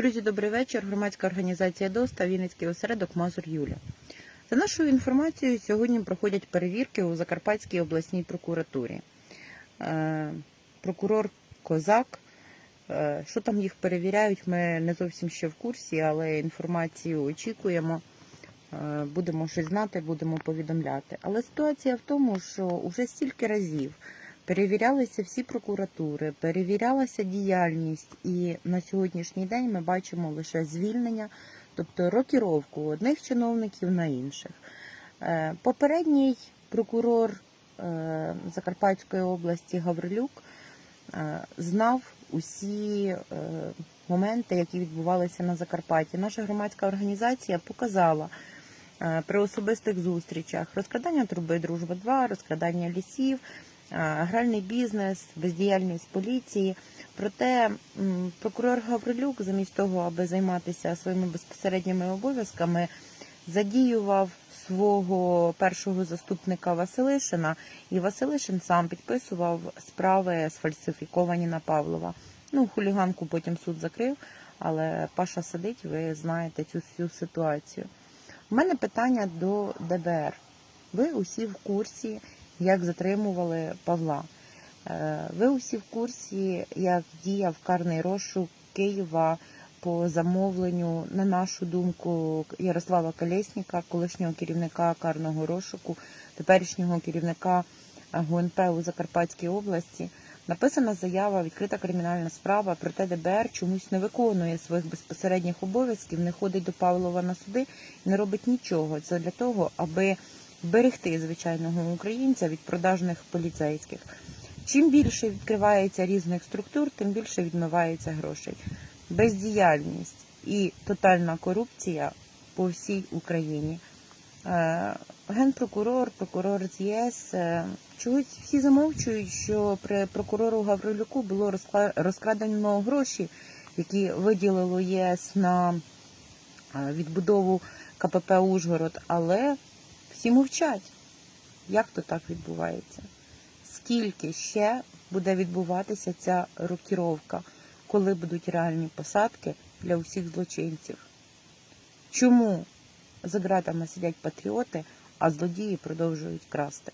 Друзі, добрий вечір. Громадська організація ДОСТА, Вінницький осередок Мазур Юля. За нашою інформацією, сьогодні проходять перевірки у Закарпатській обласній прокуратурі. Е, Прокурор Козак. е, Що там їх перевіряють, ми не зовсім ще в курсі, але інформацію очікуємо. Е, Будемо щось знати, будемо повідомляти. Але ситуація в тому, що вже стільки разів перевірялися всі прокуратури, перевірялася діяльність, і на сьогоднішній день ми бачимо лише звільнення, тобто рокіровку одних чиновників на інших. Е, Попередній прокурор е, Закарпатської області Гаврилюк е, знав усі моменти, які відбувалися на Закарпатті. Наша громадська організація показала при особистих зустрічах розкрадання труби Дружба 2 розкрадання лісів, гральний бізнес, бездіяльність поліції. Проте прокурор Гаврилюк, замість того, аби займатися своїми безпосередніми обов'язками, задіював свого першого заступника Василишина, і Василишин сам підписував справи сфальсифіковані на Павлова. Ну, хуліганку потім суд закрив, але Паша сидить, ви знаєте цю всю ситуацію. У мене питання до ДБР. Ви усі в курсі, як затримували Павла. Е, Ви усі в курсі, як діяв карний розшук Києва по замовленню, на нашу думку, Ярослава Колєсніка, колишнього керівника карного розшуку, теперішнього керівника ГУНП у Закарпатській області. Написана заява, відкрита кримінальна справа, проте ДБР чомусь не виконує своїх безпосередніх обов'язків, не ходить до Павлова на суди і не робить нічого. Це для того, аби берегти звичайного українця від продажних поліцейських. Чим більше відкривається різних структур, тим більше відмивається грошей. Бездіяльність і тотальна корупція по всій Україні. Е, Генпрокурор, прокурор з ЄС е, чогось всі замовчують, що при прокурору Гаврилюку було розкрадено гроші, які виділило ЄС на е, відбудову КПП Ужгород, але всі мовчать. Як то так відбувається? Скільки ще буде відбуватися ця рокіровка, коли будуть реальні посадки для усіх злочинців? Чому за ґратами сидять патріоти, а злодії продовжують красти?